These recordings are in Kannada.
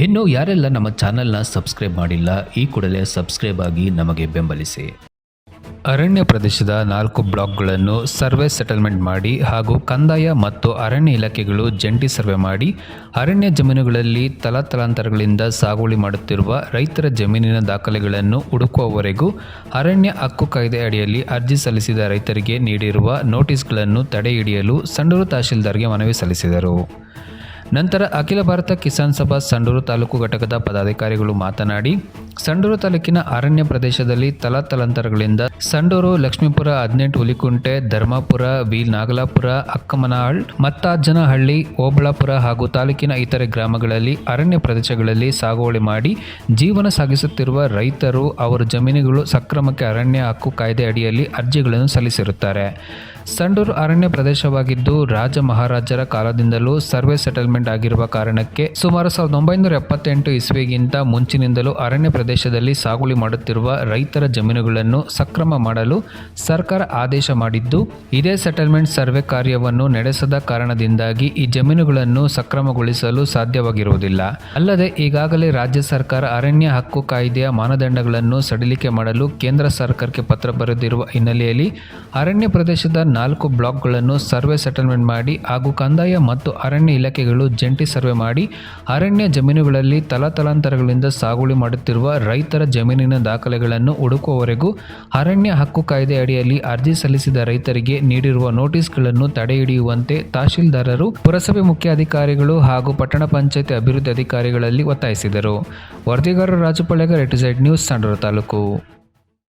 ಇನ್ನು ಯಾರೆಲ್ಲ ನಮ್ಮ ಚಾನೆಲ್ನ ಸಬ್ಸ್ಕ್ರೈಬ್ ಮಾಡಿಲ್ಲ, ಈ ಕೂಡಲೇ ಸಬ್ಸ್ಕ್ರೈಬ್ ಆಗಿ ನಮಗೆ ಬೆಂಬಲಿಸಿ. ಅರಣ್ಯ ಪ್ರದೇಶದ ನಾಲ್ಕು ಬ್ಲಾಕ್ಗಳನ್ನು ಸರ್ವೆ ಸೆಟಲ್ಮೆಂಟ್ ಮಾಡಿ ಹಾಗೂ ಕಂದಾಯ ಮತ್ತು ಅರಣ್ಯ ಇಲಾಖೆಗಳು ಜಂಟಿ ಸರ್ವೆ ಮಾಡಿ, ಅರಣ್ಯ ಜಮೀನುಗಳಲ್ಲಿ ತಲಾತಲಾಂತರಗಳಿಂದ ಸಾಗುವಳಿ ಮಾಡುತ್ತಿರುವ ರೈತರ ಜಮೀನಿನ ದಾಖಲೆಗಳನ್ನು ಹುಡುಕುವವರೆಗೂ ಅರಣ್ಯ ಹಕ್ಕು ಕಾಯ್ದೆ ಅಡಿಯಲ್ಲಿ ಅರ್ಜಿ ಸಲ್ಲಿಸಿದ ರೈತರಿಗೆ ನೀಡಿರುವ ನೋಟಿಸ್ಗಳನ್ನು ತಡೆ ಹಿಡಿಯಲು ಸಂಡೂರು ತಹಶೀಲ್ದಾರ್ಗೆ ಮನವಿ ಸಲ್ಲಿಸಿದರು. ನಂತರ ಅಖಿಲ ಭಾರತ ಕಿಸಾನ್ ಸಭಾ ಸಂಡೂರು ತಾಲೂಕು ಘಟಕದ ಪದಾಧಿಕಾರಿಗಳು ಮಾತನಾಡಿ, ಸಂಡೂರು ತಾಲೂಕಿನ ಅರಣ್ಯ ಪ್ರದೇಶದಲ್ಲಿ ತಲಾತಲಾಂತರಗಳಿಂದ ಸಂಡೂರು, ಲಕ್ಷ್ಮೀಪುರ, ಹದಿನೆಂಟು ಹುಲಿಕುಂಟೆ, ಧರ್ಮಾಪುರ ವಿ ನಾಗಲಾಪುರ ಅಕ್ಕಮನಹಳ್ ಮತ್ತಾಜ್ಜನಹಳ್ಳಿ, ಓಬಳಾಪುರ ಹಾಗೂ ತಾಲೂಕಿನ ಇತರೆ ಗ್ರಾಮಗಳಲ್ಲಿ ಅರಣ್ಯ ಪ್ರದೇಶಗಳಲ್ಲಿ ಸಾಗುವಳಿ ಮಾಡಿ ಜೀವನ ಸಾಗಿಸುತ್ತಿರುವ ರೈತರು, ಅವರ ಜಮೀನುಗಳು ಸಕ್ರಮಕ್ಕೆ ಅರಣ್ಯ ಹಕ್ಕು ಕಾಯ್ದೆ ಅಡಿಯಲ್ಲಿ ಅರ್ಜಿಗಳನ್ನು ಸಲ್ಲಿಸಿರುತ್ತಾರೆ. ಸಂಡೂರು ಅರಣ್ಯ ಪ್ರದೇಶವಾಗಿದ್ದು ರಾಜ ಮಹಾರಾಜರ ಕಾಲದಿಂದಲೂ ಸರ್ವೆ ಸೆಟಲ್ಮೆಂಟ್ ಆಗಿರುವ ಕಾರಣಕ್ಕೆ ಸುಮಾರು ಸಾವಿರದ ಒಂಬೈನೂರ ಎಪ್ಪತ್ತೆಂಟು ಇಸ್ವಿಗಿಂತ ಮುಂಚಿನಿಂದಲೂ ಅರಣ್ಯ ಪ್ರದೇಶದಲ್ಲಿ ಸಾಗುಳಿ ಮಾಡುತ್ತಿರುವ ರೈತರ ಜಮೀನುಗಳನ್ನು ಸಕ್ರಮ ಮಾಡಲು ಸರ್ಕಾರ ಆದೇಶ ಮಾಡಿದ್ದು, ಇದೇ ಸೆಟಲ್ಮೆಂಟ್ ಸರ್ವೆ ಕಾರ್ಯವನ್ನು ನಡೆಸದ ಕಾರಣದಿಂದಾಗಿ ಈ ಜಮೀನುಗಳನ್ನು ಸಕ್ರಮಗೊಳಿಸಲು ಸಾಧ್ಯವಾಗಿರುವುದಿಲ್ಲ. ಅಲ್ಲದೆ, ಈಗಾಗಲೇ ರಾಜ್ಯ ಸರ್ಕಾರ ಅರಣ್ಯ ಹಕ್ಕು ಕಾಯ್ದೆಯ ಮಾನದಂಡಗಳನ್ನು ಸಡಿಲಿಕೆ ಮಾಡಲು ಕೇಂದ್ರ ಸರ್ಕಾರಕ್ಕೆ ಪತ್ರ ಬರೆದಿರುವ ಹಿನ್ನೆಲೆಯಲ್ಲಿ ಅರಣ್ಯ ಪ್ರದೇಶದ ನಾಲ್ಕು ಬ್ಲಾಕ್ಗಳನ್ನು ಸರ್ವೆ ಸೆಟಲ್ಮೆಂಟ್ ಮಾಡಿ ಹಾಗೂ ಕಂದಾಯ ಮತ್ತು ಅರಣ್ಯ ಇಲಾಖೆಗಳು ಜಂಟಿ ಸರ್ವೆ ಮಾಡಿ, ಅರಣ್ಯ ಜಮೀನುಗಳಲ್ಲಿ ತಲಾತಲಾಂತರಗಳಿಂದ ಸಾಗುವಳಿ ಮಾಡುತ್ತಿರುವ ರೈತರ ಜಮೀನಿನ ದಾಖಲೆಗಳನ್ನು ಹುಡುಕುವವರೆಗೂ ಅರಣ್ಯ ಹಕ್ಕು ಕಾಯ್ದೆ ಅಡಿಯಲ್ಲಿ ಅರ್ಜಿ ಸಲ್ಲಿಸಿದ ರೈತರಿಗೆ ನೀಡಿರುವ ನೋಟಿಸ್ಗಳನ್ನು ತಡೆ ಹಿಡಿಯುವಂತೆ ತಹಶೀಲ್ದಾರರು, ಪುರಸಭೆ ಮುಖ್ಯಾಧಿಕಾರಿಗಳು ಹಾಗೂ ಪಟ್ಟಣ ಪಂಚಾಯತ್ ಅಭಿವೃದ್ಧಿ ಅಧಿಕಾರಿಗಳಲ್ಲಿ ಒತ್ತಾಯಿಸಿದರು. ವರದಿಗಾರರು ರಾಜು ಪಳ್ಳೆಗರ್ ಎಟಿಸೈಡ್ ನ್ಯೂಸ್ ಸಂಡೂರು ತಾಲೂಕು.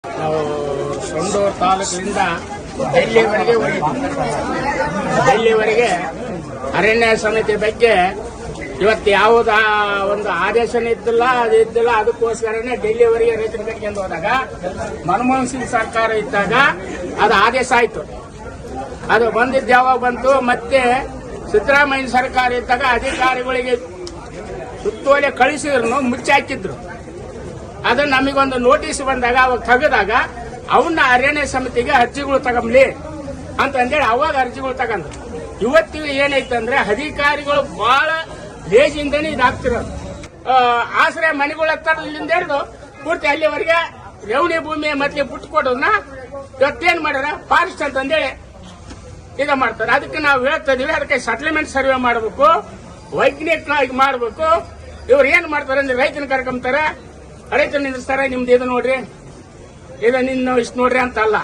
ನಾವು ಸಂಡೂರು ತಾಲೂಕಿನಿಂದ ಡೆಲ್ಲಿವರೆಗೆ ಡೆಲ್ಲಿವರೆಗೆ ಅರಣ್ಯ ಸಮಿತಿ ಬಗ್ಗೆ ಇವತ್ತು ಯಾವುದ ಒಂದು ಆದೇಶನೇ ಇದ್ದಿಲ್ಲ, ಅದು ಇದ್ದಿಲ್ಲ, ಅದಕ್ಕೋಸ್ಕರನೇ ಡೆಲ್ಲಿವರೆಗೆ ರೈತರ ಕಟ್ಕೊಂಡು ಹೋದಾಗ, ಮನಮೋಹನ್ ಸಿಂಗ್ ಸರ್ಕಾರ ಇದ್ದಾಗ ಅದು ಆದೇಶ ಆಯಿತು. ಅದು ಬಂದಿದ್ದ ಯಾವಾಗ ಬಂತು? ಮತ್ತೆ ಸಿದ್ದರಾಮಯ್ಯ ಸರ್ಕಾರ ಇದ್ದಾಗ ಅಧಿಕಾರಿಗಳಿಗೆ ಸುತ್ತೋಲೆ ಕಳಿಸಿದ್ರು, ಮುಚ್ಚಾಕಿದ್ರು. ಅದು ನಮಗೊಂದು ನೋಟಿಸ್ ಬಂದಾಗ, ಅವಾಗ ತೆಗೆದಾಗ ಅವನ್ನ ಅರಣ್ಯ ಸಮಿತಿಗೆ ಅರ್ಜಿಗಳು ತಗೊಂಬ್ಲಿ ಅಂತಂದೇಳಿ ಅವಾಗ ಅರ್ಜಿಗಳು ತಗೊಂಡ್ರು ಇವತ್ತಿಗೆ ಏನೈತಂದ್ರೆ ಅಧಿಕಾರಿಗಳು ಬಹಳ ಲೇಜಿಂದನೇ ಇದಾಗ್ತಿರೋದು. ಆಶ್ರಯ ಮನೆಗಳ ಇಲ್ಲಿಂದ ಹಿಡಿದು ಪೂರ್ತಿ ಅಲ್ಲಿವರೆಗೆ ರೇವಣಿ ಭೂಮಿ ಮೊದಲೇ ಬಿಟ್ಟು ಕೊಡೋದನ್ನ ಇವತ್ತೇನ್ ಮಾಡ್ಯಾರ? ಫಾರೆಸ್ಟ್ ಅಂತಂದೇಳಿ ಇದ ಮಾಡ್ತಾರೆ. ಅದಕ್ಕೆ ನಾವು ಹೇಳ್ತಾ ಇದೀವಿ, ಅದಕ್ಕೆ ಸೆಟ್ಲ್ಮೆಂಟ್ ಸರ್ವೆ ಮಾಡಬೇಕು, ವೈಜ್ಞಾನಿಕವಾಗಿ ಮಾಡಬೇಕು. ಇವ್ರು ಏನ್ ಮಾಡ್ತಾರೆ ಅಂದ್ರೆ ರೈತನ ಕರ್ಕೊಂತಾರೆ ರೈತನ ನಿಲ್ಲಿಸ್ತಾರೆ ನಿಮ್ದು ಇದು ನೋಡ್ರಿ. ಇದು ನಿನ್ನ ಇಷ್ಟು ನೋಡ್ರಿ ಅಂತ ಅಲ್ಲ.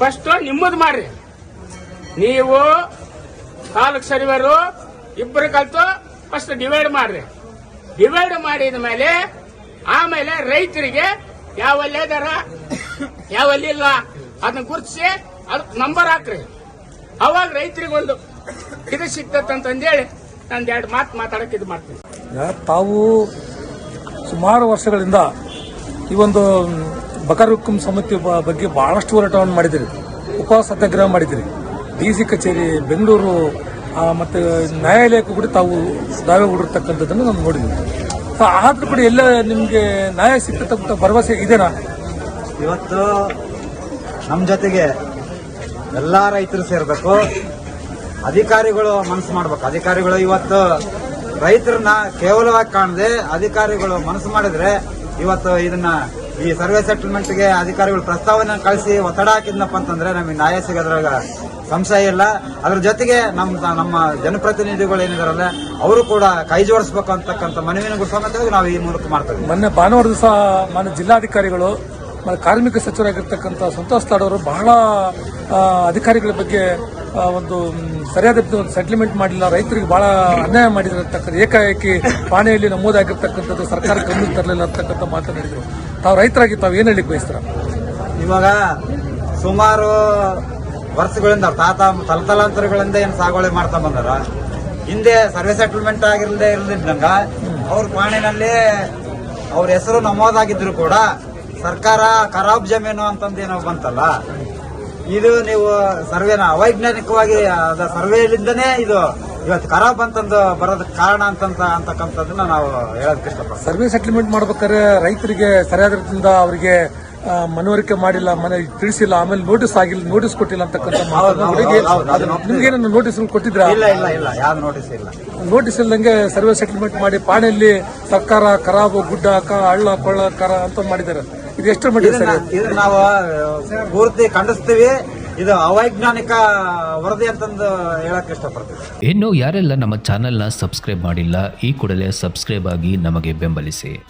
ಫಸ್ಟ್ ನಿಮ್ಮದು ಮಾಡ್ರಿ. ನೀವು ತಾಲೂಕ್ ಸರಿವರು ಇಬ್ಬರು ಕಲ್ತು ಫಸ್ಟ್ ಡಿವೈಡ್ ಮಾಡ್ರಿ. ಡಿವೈಡ್ ಮಾಡಿದ ಮೇಲೆ, ಆಮೇಲೆ ರೈತರಿಗೆ ಯಾವಲ್ಲಿ ಇದಾರ ಯಾವಲ್ಲಿ ಇಲ್ಲ, ಅದನ್ನ ಗುರುತಿಸಿ ಅದಕ್ಕೆ ನಂಬರ್ ಹಾಕ್ರಿ. ಅವಾಗ ರೈತರಿಗೆ ಒಂದು ಇದು ಸಿಕ್ತಂತಂದೇಳಿ ನಂದು ಎರಡು ಮಾತು ಮಾತಾಡಕ್ಕೆ ಇದು ಮಾಡ್ತೀನಿ. ತಾವು ಸುಮಾರು ವರ್ಷಗಳಿಂದ ಈ ಒಂದು ಬಕರ್ ಹುಕ್ಕುಂ ಸಮಿತಿ ಬಗ್ಗೆ ಬಹಳಷ್ಟು ಹೋರಾಟವನ್ನು ಮಾಡಿದಿರಿ. ಉಪವಾಸ ಸತ್ಯಾಗ್ರಹ ಮಾಡಿದಿರಿ. ಡಿ ಸಿ ಕಚೇರಿ, ಬೆಂಗಳೂರು ಮತ್ತು ನ್ಯಾಯಾಲಯಕ್ಕೂ ಕೂಡ ತಾವು ದಾವೆ ಹೂಡಿರ್ತಕ್ಕಂಥದ್ದನ್ನು ನಾನು ನೋಡಿದ್ವಿ. ಸೊ, ಆದರೂ ಕೂಡ ಎಲ್ಲ ನಿಮಗೆ ನ್ಯಾಯ ಸಿಗ್ತಕ್ಕಂಥ ಭರವಸೆ ಇದೆನಾ? ಇವತ್ತು ನಮ್ಮ ಜೊತೆಗೆ ಎಲ್ಲ ರೈತರು ಸೇರಬೇಕು. ಅಧಿಕಾರಿಗಳು ಮನಸ್ಸು ಮಾಡಬೇಕು. ಅಧಿಕಾರಿಗಳು ಇವತ್ತು ರೈತರನ್ನ ಕೇವಲವಾಗಿ ಕಾಣದೆ ಅಧಿಕಾರಿಗಳು ಮನಸ್ಸು ಮಾಡಿದ್ರೆ ಇವತ್ತು ಇದನ್ನ ಈ ಸರ್ವೆ ಸೆಟಲ್ಮೆಂಟ್ಗೆ ಅಧಿಕಾರಿಗಳು ಪ್ರಸ್ತಾವನೆ ಕಳಿಸಿ ಒತ್ತಡ ಹಾಕಿದ್ನಪ್ಪ ಅಂತಂದ್ರೆ ನಮಗೆ ನ್ಯಾಯ ಸಿಗೋದ್ರಾಗ ಸಂಶಯ ಇಲ್ಲ. ಅದ್ರ ಜೊತೆಗೆ ನಮ್ಮ ನಮ್ಮ ಜನಪ್ರತಿನಿಧಿಗಳು ಏನಿದಾರಲ್ಲ, ಅವರು ಕೂಡ ಕೈ ಜೋಡಿಸ್ಬೇಕು ಅಂತಕ್ಕಂಥ ಮನವಿನ ಸಮೇತವಾಗಿ ನಾವು ಈ ಮೂಲಕ ಮಾಡ್ತೇವೆ ಮೊನ್ನೆ ಭಾನುವಾರ ದಿವಸ ಮಾನ್ಯ ಜಿಲ್ಲಾಧಿಕಾರಿಗಳು ಕಾರ್ಮಿಕ ಸಚಿವರಾಗಿರ್ತಕ್ಕಂಥ ಸಂತೋಷ್ ತಾಡವರು ಬಹಳ ಅಧಿಕಾರಿಗಳ ಬಗ್ಗೆ ಒಂದು ಸರಿಯಾದ ಒಂದು ಸೆಟ್ಲ್ಮೆಂಟ್ ಮಾಡಿಲ್ಲ. ರೈತರಿಗೆ ಬಹಳ ಅನ್ಯಾಯ ಮಾಡಿದಿರತಕ್ಕಂಥ ಏಕಾಏಕಿ ಪಾಣಿಯಲ್ಲಿ ನಮೂದಾಗಿರ್ತಕ್ಕಂಥದ್ದು ಸರ್ಕಾರ ಗಮನಕ್ಕೆ ತರಲಿಲ್ಲ ಅಂತಕ್ಕಂಥ ಮಾತನಾಡಿದ್ರು ತಾವು ರೈತರಾಗಿ ತಾವು ಏನ್ ಹೇಳಿಕ್ ಬಯಸ್ತಾರ? ಇವಾಗ ಸುಮಾರು ವರ್ಷಗಳಿಂದ ತಾತ ತಲತಲಾಂತರಗಳಿಂದ ಏನು ಸಾಗುವಳಿ ಮಾಡ್ತಾ ಬಂದಾರ. ಹಿಂದೆ ಸರ್ವೆ ಸೆಟಲ್ಮೆಂಟ್ ಆಗಿರದೆ ಇರಲಿದ್ದಂಗ ಅವ್ರ ಪಾಣಿನಲ್ಲಿ ಅವ್ರ ಹೆಸರು ನಮೂದಾಗಿದ್ರು ಕೂಡ ಸರ್ಕಾರ ಖರಾಬ್ ಜಮೀನು ಅಂತಂದೇನೋ ಬಂತಲ್ಲ. ಇದು ನೀವು ಸರ್ವೇನ ಅವೈಜ್ಞಾನಿಕವಾಗಿ ಅದ ಸರ್ವೆಲಿಂದನೇ ಇದು ಇವತ್ತು ಖರಾಬ್ ಅಂತಂದು ಬರೋದಕ್ಕೆ ಕಾರಣ ಅಂತಂತ ಅಂತಕ್ಕಂಥದ್ದನ್ನ ನಾವು ಹೇಳೋದಕ್ಕೆ ಇಷ್ಟಪಡ್ತೀವಿ. ಸರ್ವೆ ಸೆಟ್ಲ್ಮೆಂಟ್ ಮಾಡ್ಬೇಕಾದ್ರೆ ರೈತರಿಗೆ ಸರಿಯಾದ ರೀತಿಯಿಂದ ಅವರಿಗೆ ಮನವರಿಕೆ ಮಾಡಿಲ್ಲ ಮನೆ ತಿಳಿಸಿಲ್ಲ ಆಮೇಲೆ ನೋಟಿಸ್ ಆಗಿಲ್ಲ ನೋಟಿಸ್ ಕೊಟ್ಟಿಲ್ಲ ಅಂತಕ್ಕಂಥ ಮಾತನ್ನ ಹೌದು, ಹುಡುಗಿ ಹೌದು, ಹೌದು, ಅದನ್ನ ಒಪ್ಪಿದೆ. ನಿಮ್ಗೇನ ನೋಟಿಸ್ ಕೊಟ್ಟಿದ್ರಾ? ಇಲ್ಲ ಇಲ್ಲ ಇಲ್ಲ ಯಾವ ನೋಟಿಸ್ ಇಲ್ಲ. ನೋಟಿಸ್ ಇಲ್ದಂಗೆ ಸರ್ವೆ ಸೆಟಲ್ಮೆಂಟ್ ಮಾಡಿ ಪಾಣಿಯಲ್ಲಿ ಸರ್ಕಾರ ಖರಾಬು ಗುಡ್ಡ ಹಳ್ಳ ಕೊಳ್ಳ ಕರ ಅಂತ ಮಾಡಿದ್ದಾರೆ. ಇದು ಎಷ್ಟು ಮಟ್ಟಿಗೆ ಸರ್? ಇದು ನಾವು ಪೂರ್ತಿ ಖಂಡಿಸ್ತೀವಿ. ಇದು ಅವೈಜ್ಞಾನಿಕ ವರದಿ ಅಂತಂದು ಹೇಳಕ್ ಇಷ್ಟಪಡ್ತೀವಿ ಇನ್ನು ಯಾರೆಲ್ಲ ನಮ್ಮ ಚಾನೆಲ್ನ ಸಬ್ಸ್ಕ್ರೈಬ್ ಮಾಡಿಲ್ಲ ಈ ಕೂಡಲೇ ಸಬ್ಸ್ಕ್ರೈಬ್ ಆಗಿ ನಮಗೆ ಬೆಂಬಲಿಸಿ.